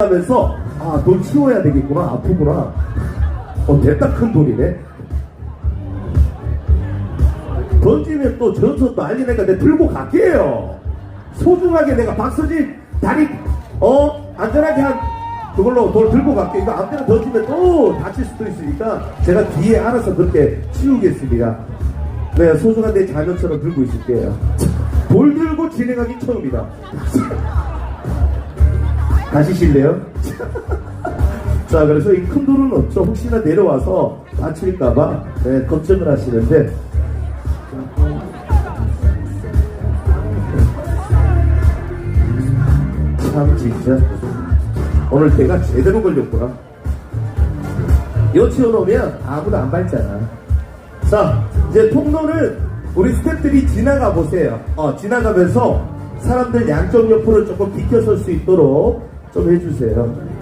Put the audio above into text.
하면서 아 돈 치워야 되겠구나 아프구나. 어 됐다 큰 돈이네. 던지면 또 전선도 알리니까 내가 들고 갈게요. 소중하게 내가 박서진 다리 어 안전하게 한 그걸로 돌 들고 갈게. 이거 아무데나 던지면 또 다칠 수도 있으니까 제가 뒤에 알아서 그렇게 치우겠습니다. 내가 소중한 내 자녀처럼 들고 있을게요. 돌 들고 진행하기 처음이다 가시실래요? 자, 그래서 이큰 돌은 없죠. 혹시나 내려와서 다칠까봐 네, 걱정을 하시는데. 참, 진짜. 오늘 배가 제대로 걸렸구나. 요 치워놓으면 아무도 안 밟잖아. 자, 이제 통로를 우리 스태프들이 지나가 보세요. 어, 지나가면서 사람들 양쪽 옆으로 조금 비켜설 수 있도록 좀 해주세요.